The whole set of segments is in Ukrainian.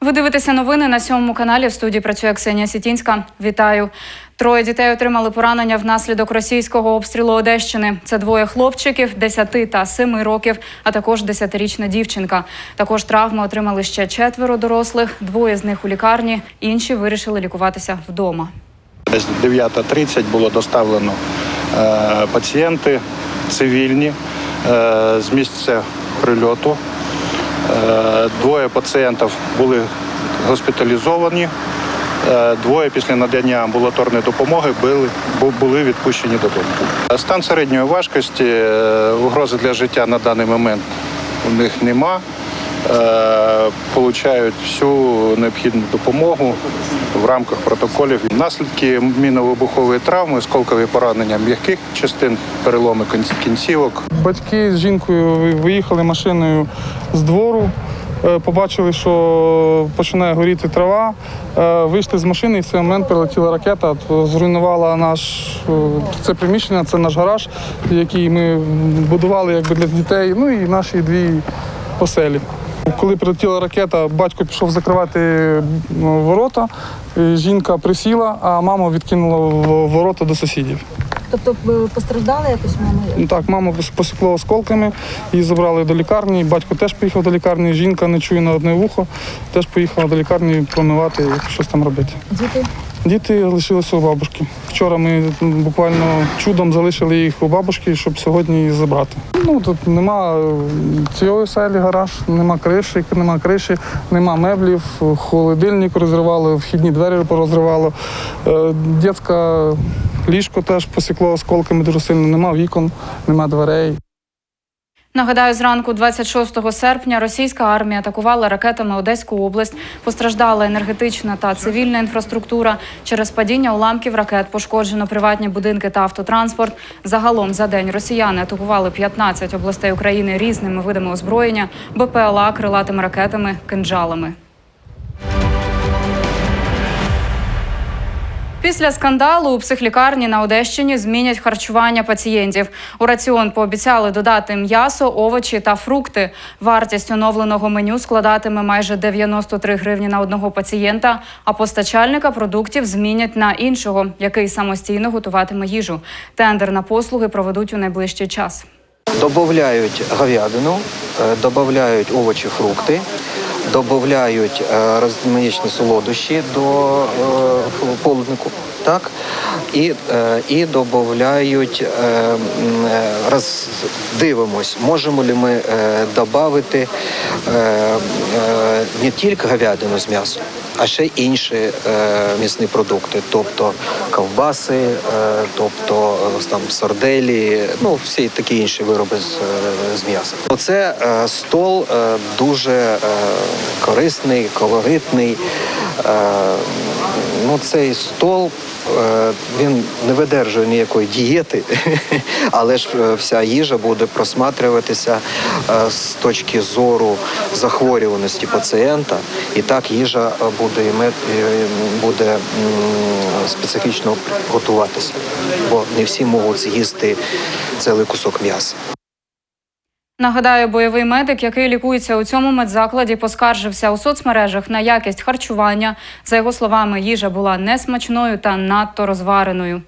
Ви дивитеся новини на сьомому каналі. В студії працює Ксенія Сітінська. Вітаю. Троє дітей отримали поранення внаслідок російського обстрілу Одещини. Це двоє хлопчиків 10 та 7 років, а також 10-річна дівчинка. Також травми отримали ще четверо дорослих. Двоє з них у лікарні, інші вирішили лікуватися вдома. Десь 9.30 було доставлено е, пацієнти цивільні е, з місця прильоту. Е, двоє пацієнтів були госпіталізовані. Е, Двоє після надання амбулаторної допомоги були, відпущені додому. Стан середньої важкості, е, угрози для життя на даний момент у них нема. Е, Получають всю необхідну допомогу в рамках протоколів. Наслідки мінно-вибухової травми, осколкові поранення м'яких частин, переломи кінцівок, Батьки з жінкою виїхали машиною з двору. е, Побачили, що починає горіти трава. е, Вийшли з машини, і в цей момент прилетіла ракета, зруйнувала наш це приміщення, це наш гараж, який ми будували якби для дітей. Ну і наші дві оселі. Коли прилетіла ракета, батько пішов закривати ну, ворота. Жінка присіла, а мама відкинула в ворота до сусідів. Тобто постраждали якось мама? Ну Так, маму пос- посікло осколками, її забрали до лікарні. Батько теж поїхав до лікарні. Жінка не чує на одне вухо, теж поїхала до лікарні промивати, щось там робити. Діти? Діти лишилися у бабушки. Вчора ми буквально чудом залишили їх у бабушки, щоб сьогодні їх забрати. Ну тут нема е, цієї селі гараж, нема криші, нема криші, нема меблів, холодильник розривало, вхідні двері порозривало. Е, Дітське ліжко теж посікло осколками дуже сильно, нема вікон, нема дверей. Нагадаю, зранку 26 серпня російська армія атакувала ракетами Одеську область. Постраждала енергетична та цивільна інфраструктура. Через падіння уламків ракет пошкоджено приватні будинки та автотранспорт. Загалом за день росіяни атакували 15 областей України різними видами озброєння, БПЛА, крилатими ракетами, кинджалами. Після скандалу у психлікарні на Одещині змінять харчування пацієнтів. У раціон пообіцяли додати м'ясо, овочі та фрукти. Вартість оновленого меню складатиме майже 93 гривні на одного пацієнта. А постачальника продуктів змінять на іншого, який самостійно готуватиме їжу. Тендер на послуги проведуть у найближчий час. Добавляють говядину, е, додають овочі, фрукти, додають е, солодощі до е, полуднику, так? І, е, і додають, роз, дивимось, можемо ли ми додати не тільки говядину з м'ясом, а ще інші е, м'ясні продукти, тобто ковбаси, е, тобто е, там сарделі, ну всі такі інші вироби з, е, з м'яса. Оце стол дуже корисний, колоритний. Е, ну, цей стол е, він не видержує ніякої дієти, але ж е, вся їжа буде просматрюватися е, з точки зору захворюваності пацієнта, і так їжа буде буде специфічно готуватися, бо не всі можуть з'їсти цілий кусок м'яса. Нагадаю, бойовий медик, який лікується у цьому медзакладі, поскаржився у соцмережах на якість харчування. За його словами, їжа була несмачною та надто розвареною.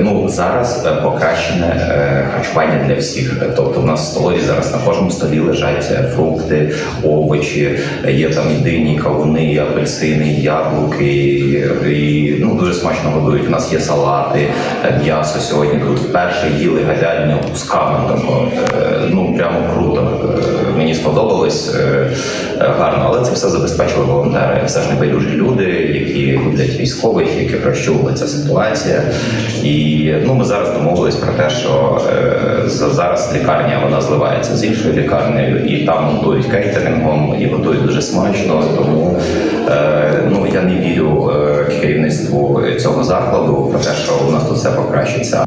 Ну зараз е, покращене е, харчування для всіх. Тобто, в нас в столові зараз на кожному столі лежать е, фрукти, овочі, є там дині, кавуни, апельсини, яблуки, і, ну дуже смачно годують. У нас є салати, м'ясо сьогодні. Тут вперше їли говядину кусками. Тобто, е, ну прямо круто. Мені сподобалось е, е, гарно, але це все забезпечили волонтери. Все ж небайдужі люди, які люблять військових, які прощували ця ситуація. І ну ми зараз домовились про те, що е, зараз лікарня вона зливається з іншою лікарнею, і там готують кейтерингом і готують дуже смачно. Тому ну я не вірю керівництву цього закладу про те, що у нас тут все покращиться.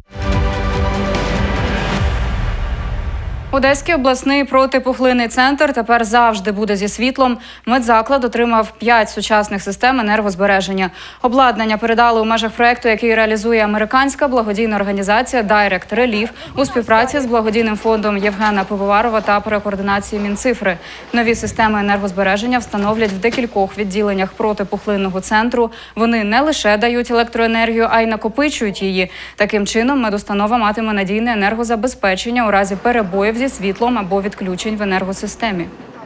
Одеський обласний протипухлинний центр тепер завжди буде зі світлом. Медзаклад отримав п'ять сучасних систем енергозбереження. Обладнання передали у межах проекту, який реалізує американська благодійна організація Direct Relief у співпраці з благодійним фондом Євгена Пивоварова та при координації Мінцифри. Нові системи енергозбереження встановлять в декількох відділеннях протипухлинного центру. Вони не лише дають електроенергію, а й накопичують її. Таким чином, медустанова матиме надійне енергозабезпечення у разі перебоїв зі світлом або відключень в енергосистемі.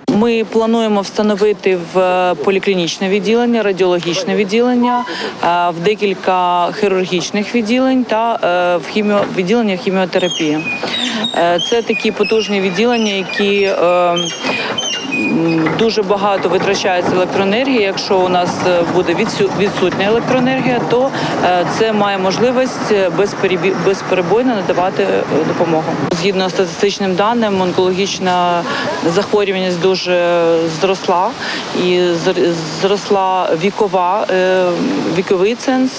Ми плануємо встановити в е, поліклінічне відділення, радіологічне відділення, е, в декілька хірургічних відділень та е, в хіміо відділення хіміотерапії. Це такі потужні відділення, які дуже багато витрачається електроенергії. Якщо у нас е, буде відсутня електроенергія, то е, це має можливість е, безперебі- безперебойно надавати допомогу. Згідно з статистичним даним, онкологічна захворюваність дуже зросла і зр- зросла вікова віковий ценз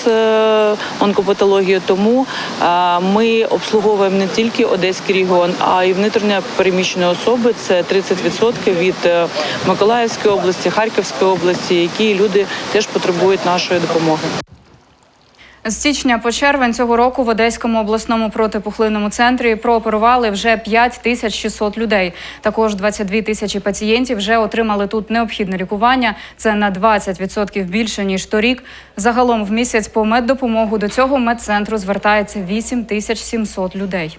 онкопатології. Тому ми обслуговуємо не тільки Одеський регіон, а й внутрішньо переміщені особи. Це 30% від Миколаївської області, Харківської області, які люди теж потребують нашої допомоги. З січня по червень цього року в Одеському обласному протипухлинному центрі прооперували вже 5 тисяч 600 людей. Також 22 тисячі пацієнтів вже отримали тут необхідне лікування. Це на 20% більше ніж торік. Загалом в місяць по меддопомогу до цього медцентру звертається 8 тисяч 700 людей.